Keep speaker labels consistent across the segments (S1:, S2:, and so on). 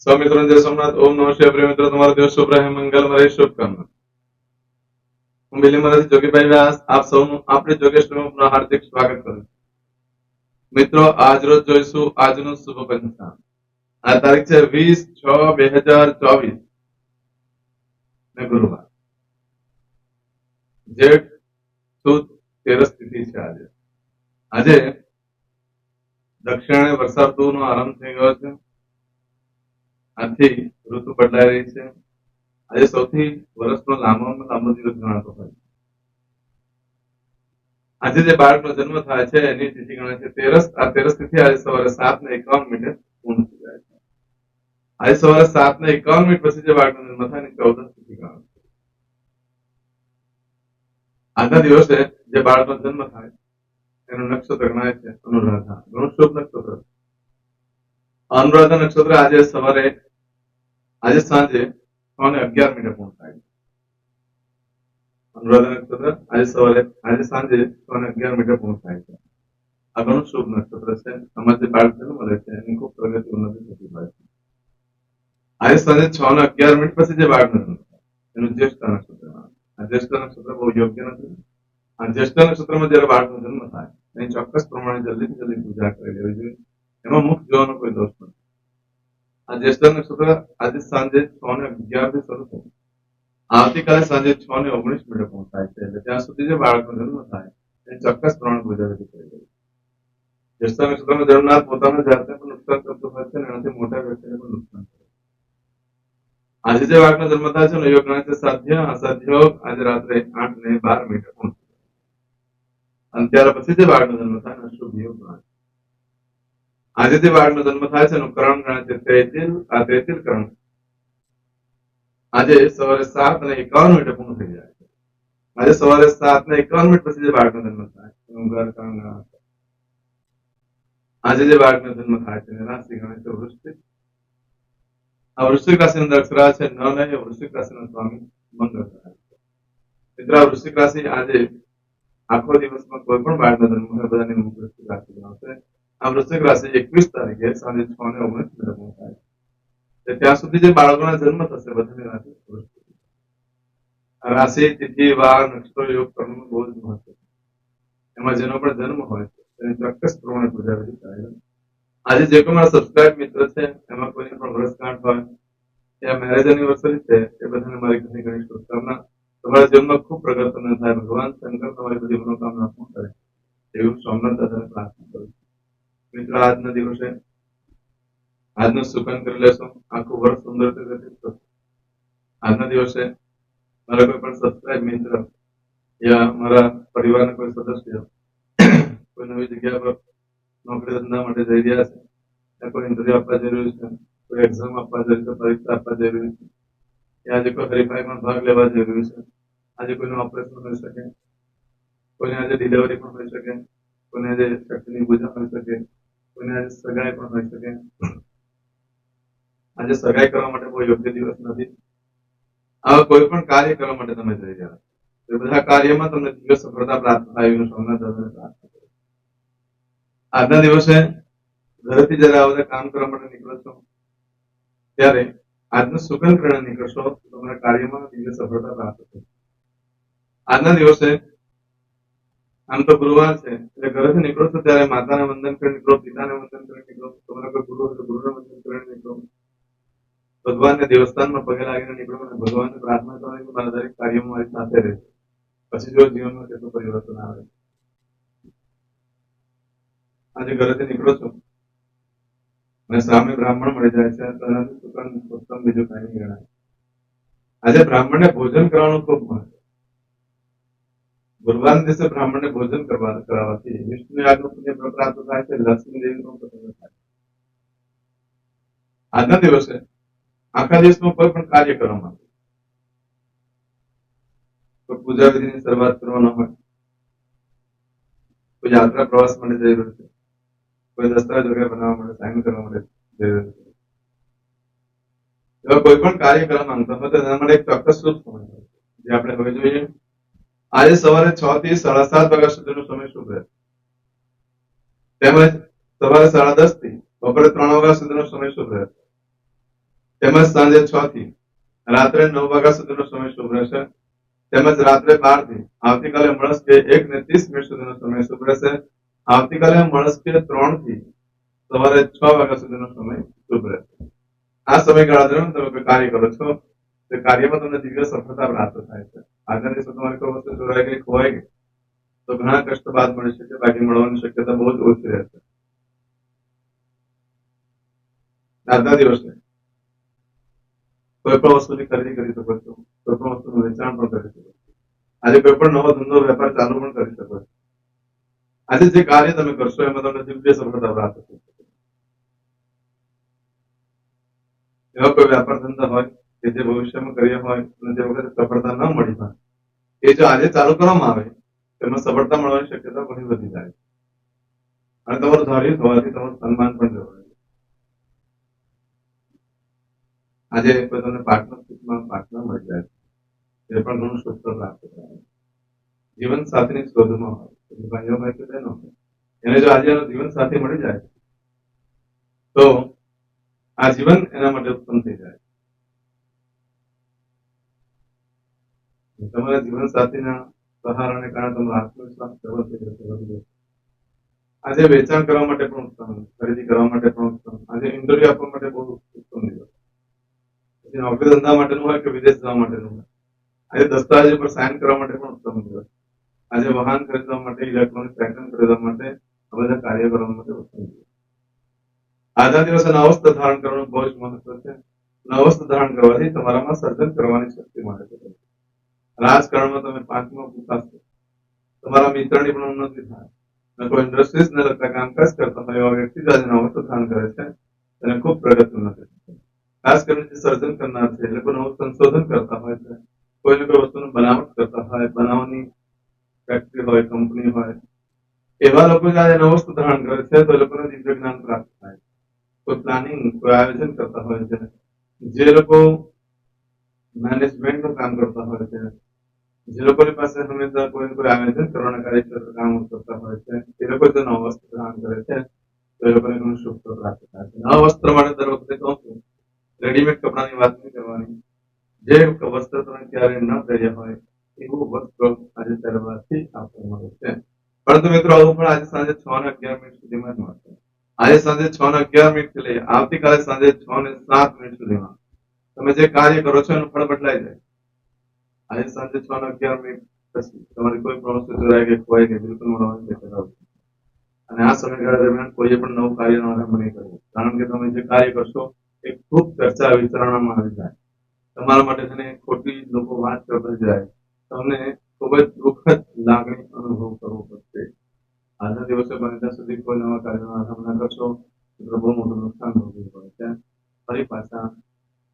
S1: સૌ મિત્રો જય સોમનાથ, ઓમ નમઃ પ્રિય મિત્રો, તમારો દિવસ શુભ રહે મંગલ રહે, શુભકામના. હું બિલીમરાથી જોગીભાઈ વ્યાસ, આપ સૌનું આપણે જોગેશ્વરમાં પુનઃ હાર્દિક સ્વાગત કરું મિત્રો આજરોજ જોઈશું આજનું શુભ પંચાંગ. આ તારીખ છે વીસ છ બે હજાર ચોવીસ. ને ગુરુવાર. જેઠ સુદ તેરસ તિથિ છે આજે. આજે દક્ષિણે વરસાદ નો આરંભ થઈ ગયો છે. આથી ઋતુ બદલાઈ રહી છે. આજે સૌથી વર્ષનો લાંબામાં લાંબો દિવસ ગણાતો હોય આજે જે બાળકનો જન્મ થાય છે, એની તિથિ ગણાય છે. તેરસ, આ તેરસ તિથિ આજે સવારે સાત ને એકાવન મિનિટે પૂર્ણ થઈ જાય છે. આજે સવારે સાત ને એકાવન મિનિટ પછી જે બાળકનો જન્મ થાય એની ચૌદસ તિથિ ગણાય છે. આજના દિવસે જે બાળકનો જન્મ થાય, એનું નક્ષત્ર ગણાય છે અનુરાધા. ઘણું શુભ નક્ષત્ર. અનુરાધા નક્ષત્ર આજે સવારે આજે સાંજે છ ને અગિયાર મિનિટે થાય છે. અનુરાધા નક્ષત્ર આજે સવારે, આજે સાંજે છ ને અગિયાર મિનિટે થાય છે. આ ઘણું શુભ નક્ષત્ર છે. આમાં જે બાળક જન્મ લે છે એની ખૂબ પ્રગતિ ઉન્નતિ થતી હોય છે. આજે સાંજે છ ને અગિયાર મિનિટ પછી જે બાળક જન્મ એનું જ્યેષ્ઠ નક્ષત્ર. આ જ્યેષ્ઠ નક્ષત્ર બહુ યોગ્ય નથી. આ જ્યેષ્ઠ નક્ષત્રમાં જયારે બાળકનો જન્મ થાય એની ચોક્કસ પ્રમાણે જલ્દી જલ્દી પૂજા કરી લેવી જોઈએ. એમાં મુખ જોવાનો કોઈ દોષ નથી. આ જ્યેષ્ઠ નક્ષત્ર આજે સાંજે છ ને અગિયારથી શરૂ થયું આવતીકાલે સાંજે છ ને ઓગણીસ મિનિટે પૂર્ણ થાય છે એટલે ત્યાં સુધી જે બાળકનો જન્મ થાય એની ચોક્કસ પ્રમાણે પૂજા વિધિ કરી લેવી જ્યેષ્ઠ નક્ષત્રમાં જન્મનાર પોતાના જાતને પણ નુકસાન કરતું હોય છે અને એનાથી મોટા વ્યક્તિને પણ નુકસાન કરે છે આજે જે બાળકનો જન્મ થાય છે ને યોગ ગણાય છે સાધ્ય અસાધ્ય યોગ આજે રાત્રે આઠ ને બાર મિનિટે પૂર્ણ થાય છે. અને ત્યાર પછી જે બાળકનો જન્મ થાય એને શુભ યોગ ગણાય છે. આજે બાળકનો જન્મ થાય છે એનું કરણ ગણાય છે આ તૈતિલ કરણ આજે સવારે સાત અને એકાવન મિનિટે પૂર્ણ થઈ જાય છે. આજે સવારે સાત ને એકાવન મિનિટ પછી જે બાળકનો જન્મ થાય એનું ઘર કરણ ગણાય છે આજે જે બાળકનો જન્મ થાય છે રાશિ ગણાય છે વૃશ્ચિક આ વૃશ્ચિક અંદર અક્ષરા છે ન નહીં વૃશ્ચિક રાશિનો સ્વામી મંગળ થાય છે મિત્ર વૃશ્ચિક રાશિ આજે આખો દિવસમાં કોઈ પણ બાળકનો જન્મ હોય બધાની વૃશ્ચિક રાશિ ગણાશે આ વૃશ્ચિક એકવીસ તારીખે સાંજે છ ને ઓગણીસ મિનિટે થાય. ત્યાં સુધી જે બાળકોના જન્મ થશે, બધાની રાશિ રાશિ, તિથિ, વાર, નક્ષત્ર, યોગ કરવાનું બહુ જ મહત્વ એમાં જેનો પણ જન્મ હોય તેની ચોક્કસ પ્રમાણે પૂજા કરાય આજે જે કોઈ મારા સબસ્ક્રાઇબ મિત્ર છે, એમાં કોઈની પણ વર્ષગાંઠ હોય ત્યાં મેરેજ એનિવર્સરી છે, એ બધાને મારી ઘણી ઘણી શુભકામના. તમારા જીવનમાં ખૂબ પ્રગતિ થાય. ભગવાન શંકર તમારી બધી મનોકામના પૂર્ણ કરે. એવું સોમનાથ દાદાને પ્રાર્થના મિત્ર, આજના દિવસે આજનું સુકન કરી લેશું. આખું વર્ષ સુંદર આજના દિવસે મારા કોઈ પણ સબસ્ક્રાઇબ મિત્ર યા મારા પરિવારના કોઈ સદસ્ય કોઈ નવી જગ્યા પર નોકરી ધંધા માટે જઈ રહ્યા છે યા કોઈ ઇન્ટરવ્યુ આપવા રહ્યું છે, કોઈ એક્ઝામ આપવા રહ્યું છે, પરીક્ષા આપવા રહ્યું છે યા આજે કોઈ હરીફાઈમાં ભાગ લેવા રહ્યું છે, આજે કોઈનું ઓપરેશન હોઈ શકે, કોઈને આજે ડિલિવરી પણ હોઈ શકે, કોઈને આજે શક્તિની પૂજા હોઈ શકે કોઈને સગાઈ પણ હોઈ શકે. આજે સગાઈ કરવા માટે બહુ યોગ્ય દિવસ નથી. આવા કોઈ પણ કાર્ય કરવા માટે તમે જઈ રહ્યા છો. એ બધા કાર્યમાં તમને દિવ્ય સફળતા પ્રાપ્ત થાય હું સોમનાથ દાદાને પ્રાર્થના આજના દિવસે ઘરેથી જયારે આ બધા કામ કરવા માટે નીકળો છો, ત્યારે આજનું સુગંધ પ્રેરણા નીકળશો તો તમારા કાર્યમાં દિવ્ય સફળતા પ્રાપ્ત થશે. આજના દિવસે આમ તો ગુરુવાર છે. એટલે ઘરેથી નીકળો છો ત્યારે માતાને વંદન કરી નીકળો પિતાને વંદન કરી નીકળો તમારા કોઈ ગુરુ હોય ગુરુને વંદન કરી નીકળો ભગવાનને દેવસ્થાનમાં પગે લાગીને નીકળો અને ભગવાનને પ્રાર્થના કરો કે મારા દરેક કાર્યોમાં મારી સાથે રહે. પછી જો જીવનમાં કેટલું પરિવર્તન આવે. આજે ઘરેથી નીકળો છો. અને સામે બ્રાહ્મણ મળી જાય છે. તો સુકન ઉત્તમ બીજું કઈ નહીં ગણાય. આજે બ્રાહ્મણને ભોજન કરવાનું ખૂબ મહત્વ ગુરુવારના દિવસે બ્રાહ્મણને ભોજન કરવા કરાવવાથી વિષ્ણુ યાગનું પુણ્ય પ્રાપ્ત થાય છે, લક્ષ્મી દેવીનું પ્રસન્ન થાય આજના દિવસે આખા દિવસમાં કોઈ પણ કાર્ય કરવા માટે કોઈ પૂજા વિધિની શરૂઆત કરવાનો હોય, કોઈ યાત્રા પ્રવાસ માટે જઈ રહ્યું છે, કોઈ દસ્તાવેજ વગેરે બનાવવા માટે સાઇન કરવા માટે જઈ રહ્યું છે. એવા કોઈ પણ કાર્ય કરવા માંગતા હોય તો એના માટે એક ચોક્કસ રૂપ સમય જે આપણે હવે જોઈએ આજે સવારે છ થી સાડા સાત વાગ્યા સુધીનો સમય શુભ રહેશે તેમજ સવારે સાડા દસથી બપોરે ત્રણ વાગ્યા સુધીનો સમય શુભ રહેશે તેમજ સાંજે છ થી રાત્રે નવ વાગ્યા સુધીનો સમય શુભ રહેશે. તેમજ રાત્રે બારથી આવતીકાલે મળસ્કે એક ને ત્રીસ મિનિટ સુધીનો સમય શુભ રહેશે. આવતીકાલે મળસ્કે ત્રણથી સવારે છ વાગ્યા સુધીનો સમય શુભ રહેશે. આ સમયગાળા દરમિયાન તમે કાર્ય કરો છો? તે કાર્યમાં તમને દિવ્ય સફળતા પ્રાપ્ત થાય છે. આજના દિવસે તમારે કોઈ વસ્તુ ચોરાઈ ગઈ ખોવાઈ ગઈ તો ઘણા કષ્ટ બાદ મળી શકે, બાકી મળવાની શક્યતા બહુ જ ઓછી રહેશે આજના દિવસે કોઈ પણ વસ્તુની ખરીદી કરી શકો છો, કોઈ પણ વસ્તુનું વેચાણ પણ કરી શકો આજે કોઈ પણ નવો ધંધો, વેપાર ચાલુ પણ કરી શકો છો. આજે જે કાર્ય તમે કરશો, એમાં તમને દિવ્ય સફળતા પ્રાપ્ત થશે એવા કોઈ વેપાર ધંધા હોય કે જે ભવિષ્યમાં કર્યા હોય અને જે વખતે સફળતા ન મળી હોય, એ જો આજે ચાલુ કરવામાં આવે, તેમાં સફળતા મળવાની શક્યતા ઘણી વધી જાય. અને તમારું ધાર્યું થવાથી તમારું સન્માન પણ જળવાય છે. આજે તમને પાર્ટનરશીપમાં પાર્ટનર મળી જાય છે એ પણ ઘણું ફળ પ્રાપ્ત થાય જીવન સાથીની શોધમાં હોય ભાઈઓ હોય કે બહેનો એને જો આજે જીવન સાથી મળી જાય, તો આ જીવન એના માટે ઉત્પન્ન થઈ જાય તમારા જીવન સાથીના સહારાને કારણે તમારો આત્મવિશ્વાસ ડબલ થઈ જશે વધી આજે વેચાણ કરવા માટે પણ ઉત્તમ, ખરીદી કરવા માટે પણ ઉત્તમ, આજે ઇન્ટરવ્યુ આપવા માટે બહુ ઉત્તમ દિવસ પછી નોકરી ધંધા માટેનું હોય કે વિદેશ જવા માટેનું હોય? આજે દસ્તાવેજ પર સાઇન કરવા માટે પણ ઉત્તમ દિવસ આજે વાહન ખરીદવા માટે ઇલેક્ટ્રોનિક સાયકલ ખરીદવા માટે આ બધા કાર્ય કરવા માટે ઉત્તમ દિવસ આજના દિવસે નવસ્ત્ર ધારણ કરવાનું બહુ જ મહત્વ છે. નવસ્ત્ર ધારણ કરવાથી તમારામાં સર્જન કરવાની શક્તિ મળે છે. રાજકારણમાં તમે પાંચમો પૂછાશો. તમારા મિત્રની પણ ઉન્નતિ થાય. અને કોઈ ઇન્ડસ્ટ્રીઝ ને લગતા કામકાજ કરતા હોય એવા વ્યક્તિ જો આજે નવસ્ત્ર કરે છે તેને ખૂબ પ્રગતિ ઉન્નતિ ખાસ કરીને જે સર્જન કરનાર છે, એ નવું સંશોધન કરતા હોય છે. કોઈ ને કોઈ વસ્તુનું બનાવટ કરતા હોય બનાવની ફેક્ટરી હોય કંપની હોય, એવા લોકો જે આજે નવસ્તુ ધારણ કરે છે, તો લોકોને દિવ્ય જ્ઞાન પ્રાપ્ત થાય. કોઈ પ્લાનિંગ કોઈ આયોજન કરતા હોય છે. જે લોકો મેનેજમેન્ટનું કામ કરતા હોય છે જે લોકોની પાસે હંમેશા કોઈ ને કોઈ આયોજન કરવાના કાર્યક્ષેત્ર કામ કરતા હોય છે, એ લોકો તો નવ વસ્ત્ર ધારણ કરે છે, તો એ લોકોને ઘણું ફળ પ્રાપ્ત થાય છે. નવ વસ્ત્ર માટે દર વખતે કહું છું રેડીમેડ કપડાની વાત નહીં કરવાની. જે વસ્ત્ર તમે ક્યારે ન પહેર્યા હોય, એવું વસ્ત્ર આજે પહેરવાથી આપણને મળે છે. પરંતુ મિત્રો, આવું પણ આજે સાંજે છ ને અગિયાર મિનિટ સુધીમાં જ મળશે. આજે સાંજે છ ને અગિયાર મિનિટથી લઈ આવતીકાલે સાંજે છ ને સાત મિનિટ સુધીમાં. તમે જે કાર્ય કરો છો, એનું ફળ બદલાઈ જાય. આજે સાંજે છ ને અગિયાર મિનિટ પછી તમારી કોઈ પ્રવૃત્તિ જોડાય કે ખોવાય કે બિલકુલ મળવાની શક્યતા અને આ સમયગાળા દરમિયાન કોઈએ પણ નવું કાર્યનો આરંભ નહીં કરવો કારણ કે તમે જે કાર્ય કરશો, એ ખૂબ ચર્ચા વિચારણામાં આવી જાય. તમારા માટે છે ખોટી લોકો વાત કરતા જાય. તમને ખૂબ જ દુઃખદ લાગણી અનુભવ કરવો પડશે. આજના દિવસે બને ત્યાં સુધી કોઈ નવા કાર્યનો આરંભ ન કરશો તો બહુ મોટું નુકસાન ભોગવવું પડે છે. ફરી પાછા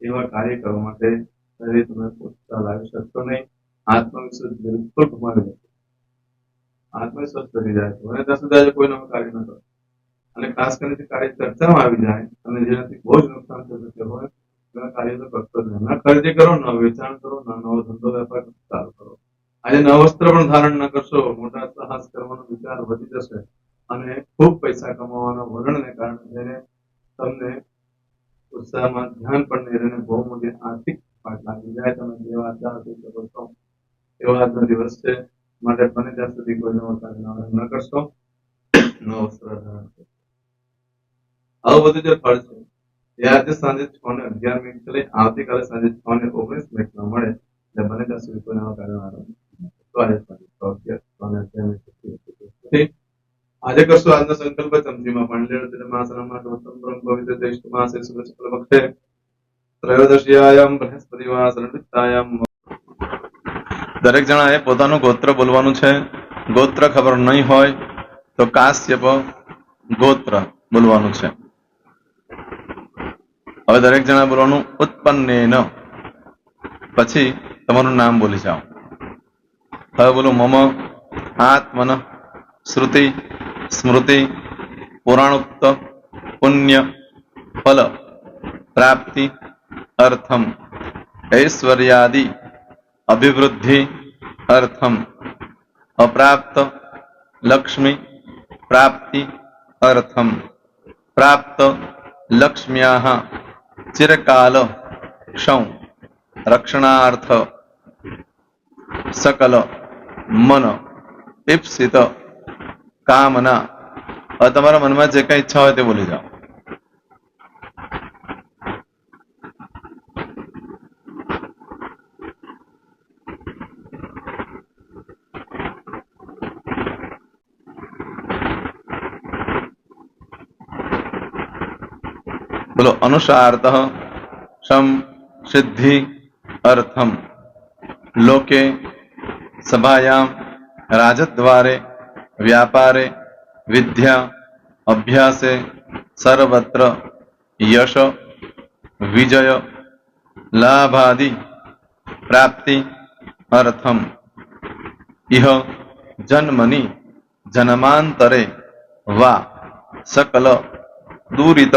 S1: એવા કાર્ય કરવા માટે ફરી તમે ઉત્સાહ લાવી શકશો નહીં આત્મવિશ્વાસ બિલકુલ ગુમાવી આત્મવિશ્વાસ કરી જાય છે અને કોઈ નવું કાર્ય ન કરો. અને ખાસ કરીને કાર્ય ચર્ચામાં આવી જાય, અને જેનાથી બહુ જ નુકસાન થઈ શકે હોય એવા કાર્ય તો કરતો જ નહીં. ના ખરીદી કરો, ના વેચાણ કરો, ના નવો ધંધો વેપાર ચાલુ કરો. આજે નવ વસ્ત્ર પણ ધારણ ન કરશો, મોટા સાહસ કરવાનો વિચાર વધી જશે. અને ખૂબ પૈસા કમાવાના વલણને કારણે તમને ઉત્સાહમાં ધ્યાન પણ નહીં બહુ મોટી આર્થિક જાય, તમે જેવા આચાર થઈ શકો છો એવો આજનો દિવસ છે. માટે બને ત્યાં સુધી કોઈનો ન કરશો. આવું બધું જે ફળ છે, એ આજે સાંજે છ ને અગિયાર મિનિટ લઈ આવતીકાલે સાંજે છ ને ઓગણીસ મિનિટમાં મળે, એટલે બને ત્યાં સુધી કોઈ નવા કારણ તો આજે સાંજે છ અગિયાર, છ ને મિનિટ આજે કરશું આજનો સંકલ્પ ચમચીમાં પણ લેડ તેને માસનામાં ગૌતમ પરમ પવિત્ર જ્યેષ્ઠ માસે શુભ, શુક્લ પક્ષે બૃહસ્પતિમાં સંવિતાયામ દરેક જણાએ પોતાનું ગોત્ર બોલવાનું છે. ગોત્ર ખબર નહીં હોય તો કાશ્યપ ગોત્ર બોલવાનું છે. હવે દરેક જણા બોલવાનું ઉત્પન્નેન. પછી તમારું નામ બોલી જાઓ. હવે બોલો મમ, આત્મન, શ્રુતિ, સ્મૃતિ, પુરાણોક્ત, પુણ્ય, ફલ, પ્રાપ્તિ અર્થમ ઐશ્વર્યાદિ અભિવૃદ્ધિ અર્થમ અપ્રાપ્ત લક્ષ્મી પ્રાપ્તિ અર્થમ પ્રાપ્ત લક્ષ્મ્યા
S2: ચિરકાલ ક્ષૌ રક્ષણાર્થ સકલ મન ઈપ્સિત કામના તમારા મનમાં જે કઈ ઈચ્છા હોય તે બોલી જાઓ. બોલો અનુસાર્થ શમ સિદ્ધિ અર્થમ લોકે સભાયામ રાજદ્વારે વ્યાપારે વિદ્યા અભ્યાસે સર્વત્ર યશ વિજય લાભાદિ પ્રાપ્તિ અર્થમ ઇહ જન્મની જન્માંતરે વા સકલ દૂરિત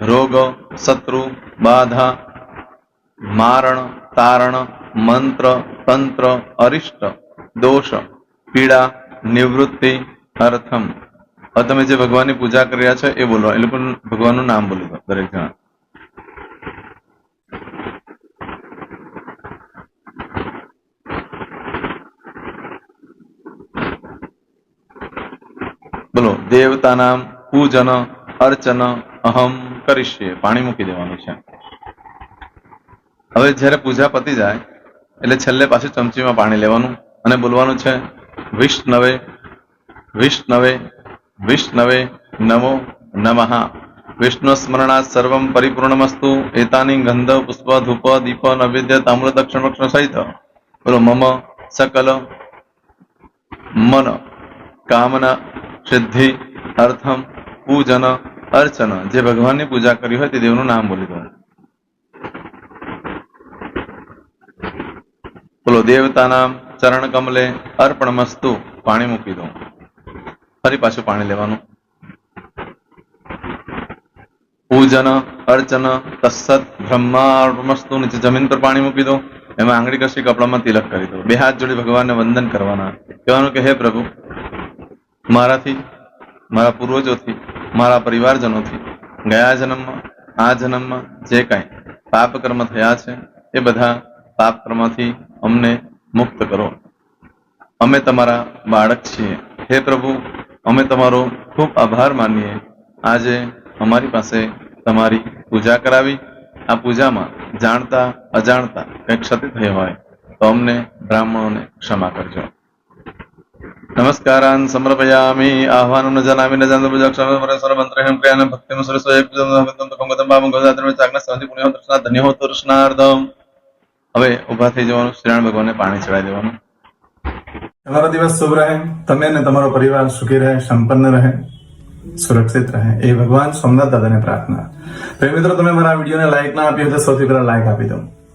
S2: રોગ, શત્રુ, બાધા, મારણ, તારણ, મંત્ર, તંત્ર, અરિષ્ટ, દોષ, પીડા, નિવૃત્તિ, અર્થમ. તમે જે ભગવાનની પૂજા કરી રહ્યા છો એ બોલો. એ લોકો ભગવાનનું નામ બોલી દરેક જણા. બોલો. દેવતાના પૂજન અર્ચન અહમ. કરીશ્યે પાણી મૂકી દેવાનું છે. હવે જ્યારે પૂજા પતી જાય, એટલે છેલ્લે પાછું ચમચીમાં પાણી લેવાનું અને બોલવાનું છે, વિષ્ણવે વિષ્ણવે વિષ્ણવે નમો નમઃ. વિષ્ણુ સ્મરણા સર્વમ પરિપૂર્ણમસ્તુ એતાની ગંધ, પુષ્પ, ધૂપ, દીપ, નૈવેદ્ય તામ્ર દક્ષિણ વક્ષણ સહિત. બોલો, મમ, સકલ, મન, કામના, સિદ્ધિ, અર્થમ, પૂજન અર્ચન, જે ભગવાનની પૂજા કરી હોય તે દેવનું નામ બોલી દો. બોલો, દેવતાના ચરણ કમલે અર્પણમસ્તુ પાણી મૂકી દઉં ફરી પાછું પાણી લેવાનું. પૂજન, અર્ચન તસ્સત બ્રહ્માર્પણમસ્તુ નીચે જમીન પર પાણી મૂકી દો. એમાં આંગળી કશી કપડામાં તિલક કરી દો. બે હાથ જોડી ભગવાનને વંદન કરવાના. કહેવાનું કે, હે પ્રભુ, મારાથી, મારા પૂર્વજોથી મારા પરિવારજનોથી. ગયા જન્મમાં, આ જન્મમાં જે કાંઈ પાપ કર્મ થયા છે, એ બધા પાપ અમને મુક્ત કરો. અમે તમારા બાળક છીએ. હે પ્રભુ, અમે તમારો ખૂબ આભાર માનીએ. આજે અમારી પાસે તમારી પૂજા કરાવી. આ પૂજામાં જાણતા અજાણતા કંઈક ક્ષતિ થઈ હોય તો અમને બ્રાહ્મણોને ક્ષમા કરજો. નમસ્કારાન સમર્પયામિ આહ્વાનમ ન જનામિ ન જાન પૂજા ક્ષમ મંત્ર મંત્રહેમ ક્રિયાન ભક્તિમ સરસ્વય પૂજન ભક્તમ તો કંગતમ પાપમ ગોદાત્ર ચાકના સંધિ પુણ્ય તૃષ્ણા ધન્ય હો તૃષ્ણાર્ધમ હવે ઊભા થઈ જવાનું, શ્રીરામ ભગવાનને પાણી ચડાવી દેવાનું.
S3: તમારો દિવસ શુભ રહે, તમે અને તમારો પરિવાર સુખી રહે, સંપન્ન રહે, સુરક્ષિત રહે. એ ભગવાન સોમનાથ દાદાને પ્રાર્થના. તો મિત્રો, તમે મારા વિડીયોને લાઈક ના આપી હોય તો સૌથી પહેલા લાઈક આપી દો.